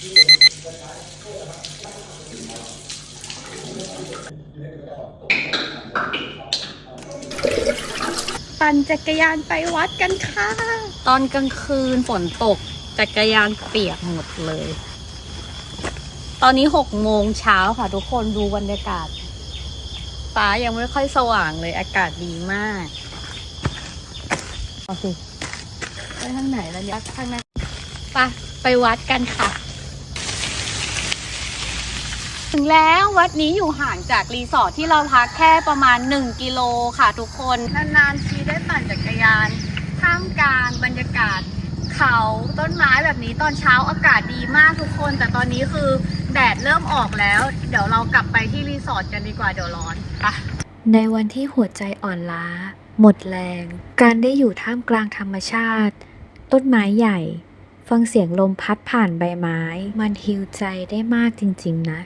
ปั่นจักรยานไปวัดกันค่ะ ตอนกลางคืนฝนตกจักรยานเปียกหมดเลย ตอนนี้หกโมงเช้าค่ะทุกคนดูบรรยากาศ ฟ้ายังไม่ค่อยสว่างเลยอากาศดีมากโอเคไปทางไหนแล้วเนี่ยทางไหนไปไปวัดกันค่ะ ถึงแล้ววัดนี้อยู่ห่างจากรีสอร์ทที่เราพักแค่ประมาณ 1 กิโลค่ะทุกคน นานๆทีได้ปั่นจักรยาน ท่ามกลางบรรยากาศเขาต้นไม้แบบนี้ตอนเช้าอากาศดีมากทุกคน แต่ตอนนี้คือแดดเริ่มออกแล้ว เดี๋ยวเรากลับไปที่รีสอร์ทกันดีกว่าเดี๋ยวร้อนไปในวันที่หัวใจอ่อนล้า หมดแรง การได้อยู่ท่ามกลางธรรมชาติ ต้นไม้ใหญ่ ฟังเสียงลมพัดผ่านใบไม้ มันฮิวใจได้มากจริง ๆ นะ